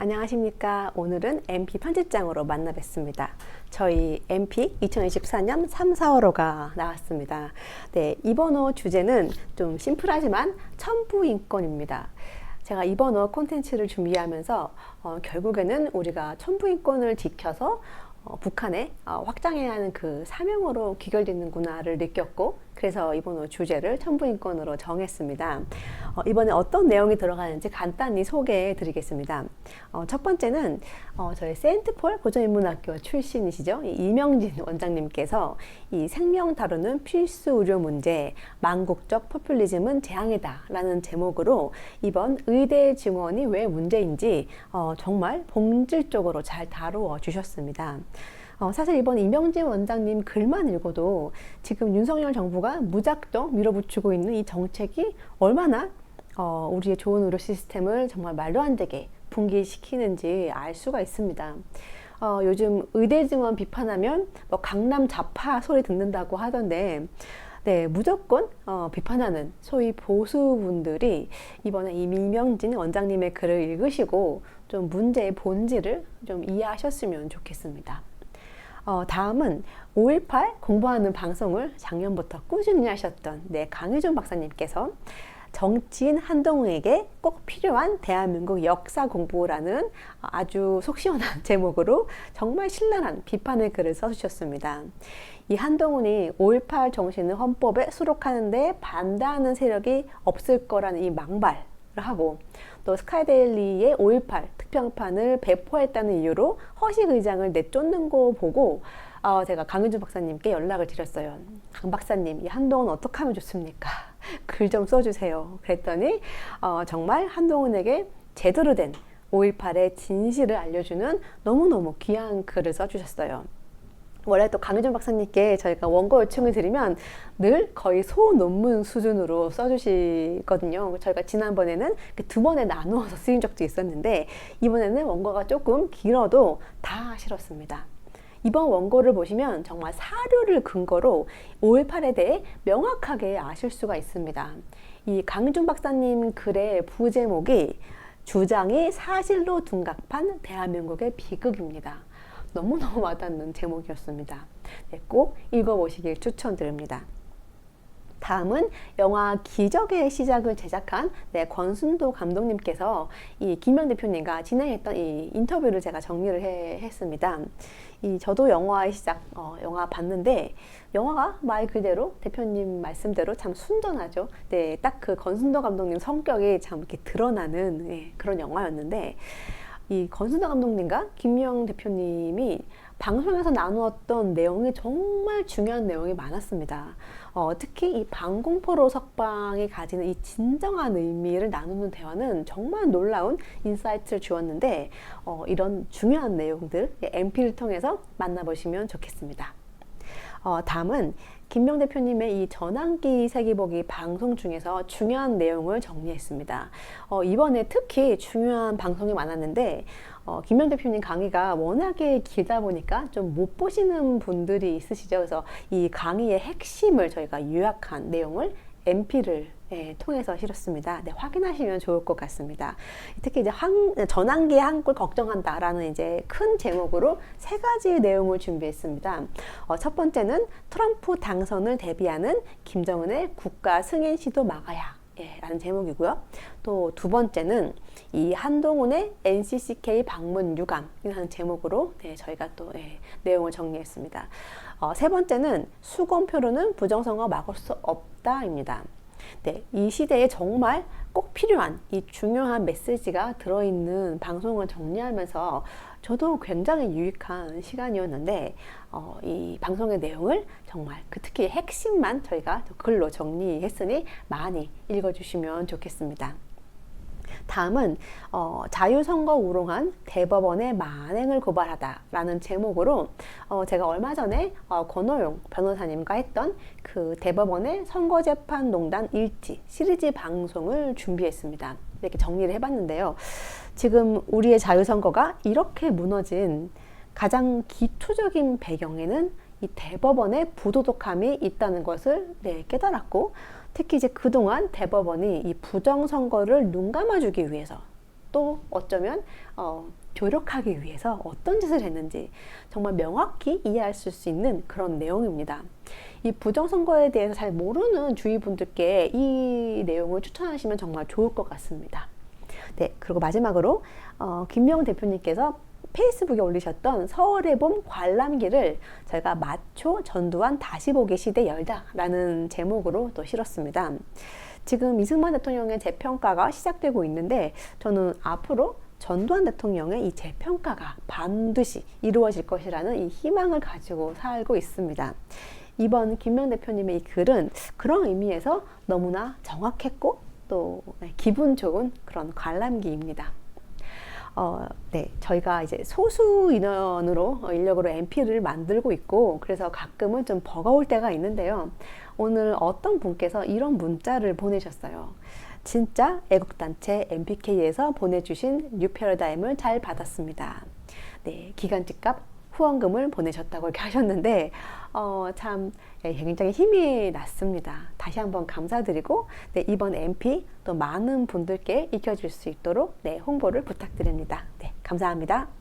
안녕하십니까. 오늘은 MP 편집장으로 만나 뵙습니다. 저희 MP 2024년 3, 4월호가 나왔습니다. 네, 이번 호 주제는 좀 심플하지만 천부인권입니다. 제가 이번 호 콘텐츠를 준비하면서 어, 결국에는 우리가 천부인권을 지켜서 어, 북한에 어, 확장해야 하는 그 사명으로 귀결되는구나를 느꼈고 그래서 이번 주제를 천부인권으로 정했습니다. 어, 이번에 어떤 내용이 들어가는지 간단히 소개해 드리겠습니다. 어, 첫 번째는 어, 저희 세인트폴 고전인문학교 출신이시죠. 이 이명진 원장님께서 이 생명 다루는 필수 의료 문제, 망국적 포퓰리즘은 재앙이다 라는 제목으로 이번 의대 증원이 왜 문제인지 어, 정말 본질적으로 잘 다루어 주셨습니다. 어, 사실 이번 이명진 원장님 글만 읽어도 지금 윤석열 정부가 무작정 밀어붙이고 있는 이 정책이 얼마나 어, 우리의 좋은 의료 시스템을 정말 말도 안 되게 붕괴시키는지 알 수가 있습니다. 어, 요즘 의대 증원 비판하면 뭐 강남 좌파 소리 듣는다고 하던데 네, 무조건 어, 비판하는 소위 보수분들이 이번에 이명진 원장님의 글을 읽으시고 좀 문제의 본질을 좀 이해하셨으면 좋겠습니다. 어, 다음은 5.18 공부하는 방송을 작년부터 꾸준히 하셨던 네, 강유준 박사님께서 정치인 한동훈에게 꼭 필요한 대한민국 역사 공부라는 아주 속 시원한 제목으로 정말 신랄한 비판의 글을 써주셨습니다. 이 한동훈이 5.18 정신을 헌법에 수록하는데 반대하는 세력이 없을 거라는 이 망발을 하고 또 스카이데일리의 5.18 특평판을 배포했다는 이유로 허식 의장을 내쫓는 거 보고 어, 제가 강윤주 박사님께 연락을 드렸어요. 강 박사님, 이 한동훈 어떻게 하면 좋습니까? 글 좀 써주세요. 그랬더니 어, 정말 한동훈에게 제대로 된 5.18의 진실을 알려주는 너무너무 귀한 글을 써주셨어요. 원래 또 강유준 박사님께 저희가 원고 요청을 드리면 늘 거의 소논문 수준으로 써주시거든요. 저희가 지난번에는 두 번에 나누어서 쓰인 적도 있었는데 이번에는 원고가 조금 길어도 다 실었습니다. 이번 원고를 보시면 정말 사료를 근거로 5.18에 대해 명확하게 아실 수가 있습니다. 이 강준 박사님 글의 부제목이 주장이 사실로 둔갑한 대한민국의 비극입니다. 너무너무 와닿는 제목이었습니다. 네, 꼭 읽어보시길 추천드립니다. 다음은 영화 기적의 시작을 제작한 네, 권순도 감독님께서 이 김영 대표님과 진행했던 이 인터뷰를 제가 정리를 해, 했습니다. 이 저도 영화의 시작 어, 영화 봤는데 영화가 말 그대로 대표님 말씀대로 참 순전하죠. 네, 딱 그 권순도 감독님 성격이 참 이렇게 드러나는 네, 그런 영화였는데 이 권순도 감독님과 김영 대표님이 방송에서 나누었던 내용이 정말 중요한 내용이 많았습니다. 어, 특히 이 방공포로 석방이 가지는 이 진정한 의미를 나누는 대화는 정말 놀라운 인사이트를 주었는데 어, 이런 중요한 내용들 MP를 통해서 만나보시면 좋겠습니다. 어, 다음은 김명 대표님의 이 전환기 세기보기 방송 중에서 중요한 내용을 정리했습니다. 어, 이번에 특히 중요한 방송이 많았는데 어, 김명 대표님 강의가 워낙에 길다 보니까 좀 못 보시는 분들이 있으시죠. 그래서 이 강의의 핵심을 저희가 요약한 내용을 MP를 예, 통해서 실었습니다. 네, 확인하시면 좋을 것 같습니다. 특히 이제 한, 전환기의 한골 걱정한다라는 이제 큰 제목으로 세 가지 내용을 준비했습니다. 어, 첫 번째는 트럼프 당선을 대비하는 김정은의 국가 승인 시도 막아야 예, 라는 제목이고요. 또 두 번째는 이 한동훈의 NCCK 방문 유감이라는 제목으로 네, 저희가 또 예, 내용을 정리했습니다. 어, 세 번째는 수검표로는 부정선거 막을 수 없다입니다. 네, 이 시대에 정말 꼭 필요한 이 중요한 메시지가 들어있는 방송을 정리하면서 저도 굉장히 유익한 시간이었는데 어, 이 방송의 내용을 정말 그 특히 핵심만 저희가 글로 정리했으니 많이 읽어주시면 좋겠습니다. 다음은 어, 자유선거 우롱한 대법원의 만행을 고발하다라는 제목으로 어, 제가 얼마 전에 어, 권호용 변호사님과 했던 그 대법원의 선거재판농단 일지 시리즈 방송을 준비했습니다. 이렇게 정리를 해봤는데요. 지금 우리의 자유선거가 이렇게 무너진 가장 기초적인 배경에는 이 대법원의 부도덕함이 있다는 것을 네, 깨달았고 특히 이제 그동안 대법원이 이 부정선거를 눈 감아주기 위해서 또 어쩌면 어, 조력하기 위해서 어떤 짓을 했는지 정말 명확히 이해할 수 있는 그런 내용입니다. 이 부정선거에 대해서 잘 모르는 주위 분들께 이 내용을 추천하시면 정말 좋을 것 같습니다. 네, 그리고 마지막으로 어, 김명 대표님께서 페이스북에 올리셨던 서울의 봄 관람기를 저희가 마초 전두환 다시 보기 시대 열다라는 제목으로 또 실었습니다. 지금 이승만 대통령의 재평가가 시작되고 있는데 저는 앞으로 전두환 대통령의 이 재평가가 반드시 이루어질 것이라는 이 희망을 가지고 살고 있습니다. 이번 김명 대표님의 이 글은 그런 의미에서 너무나 정확했고 또 네, 기분 좋은 그런 관람기입니다. 어, 네, 저희가 이제 소수 인원으로 어, 인력으로 MP를 만들고 있고 그래서 가끔은 좀 버거울 때가 있는데요. 오늘 어떤 분께서 이런 문자를 보내셨어요. 진짜 애국단체 MPK에서 보내주신 뉴 패러다임을 잘 받았습니다. 네, 기간집값 후원금을 보내셨다고 이렇게 하셨는데 어, 참 예, 굉장히 힘이 났습니다. 다시 한번 감사드리고 네, 이번 MP 또 많은 분들께 익혀줄 수 있도록 네, 홍보를 부탁드립니다. 네, 감사합니다.